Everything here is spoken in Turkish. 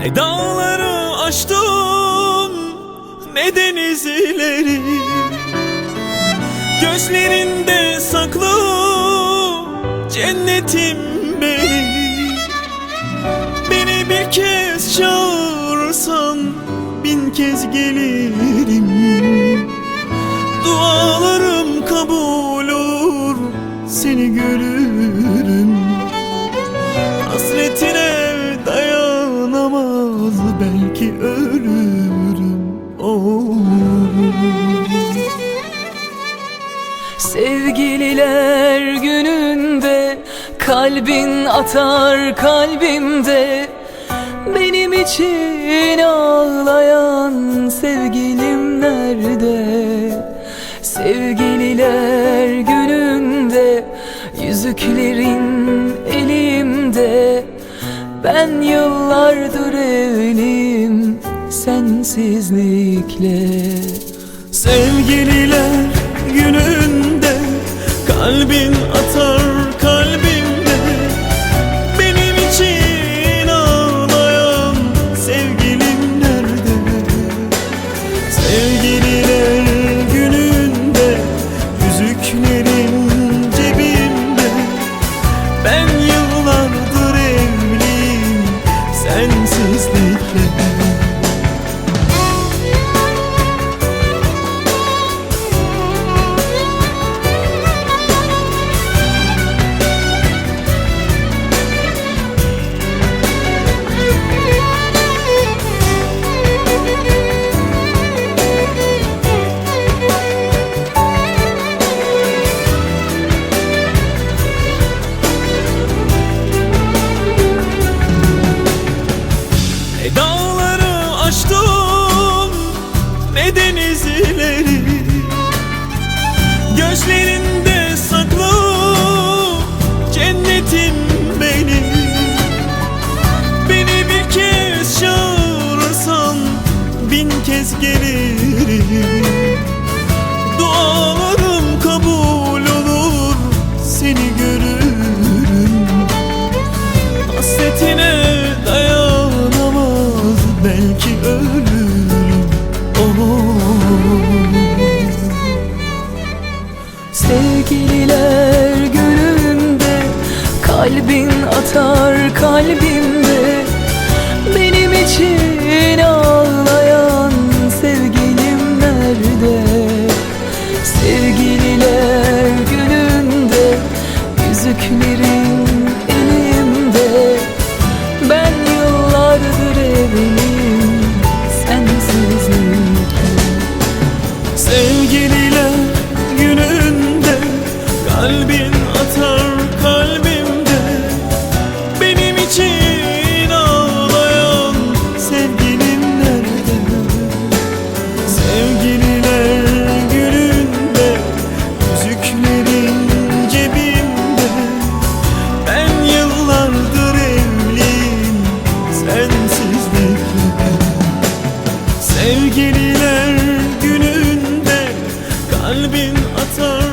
Ne dağları aştın ne denizleri. Gözlerinde saklı cennetim benim Beni bir kez çağırsan bin kez gelirim. Dualarım kabul olur seni görürüm. Hasretine oh. Sevgililer gününde kalbin atar kalbimde Benim için ağlayan sevgilim nerede? Sevgililer gününde yüzüklerin elimde Ben yıllardır evliyim sensizlikle. Sevgililer ne denizleri Gözlerinde saklı cennetim benim. Beni bir kez çağırırsan bin kez gelirim. Dualarım kabul olur seni görürüm. Hasretine dayanamaz belki ölürüm Sevgililer gününde kalbin atar kalbimde Benim için ağlayan sevgilim nerede? Sevgililer gününde yüzüklerin kalbin atar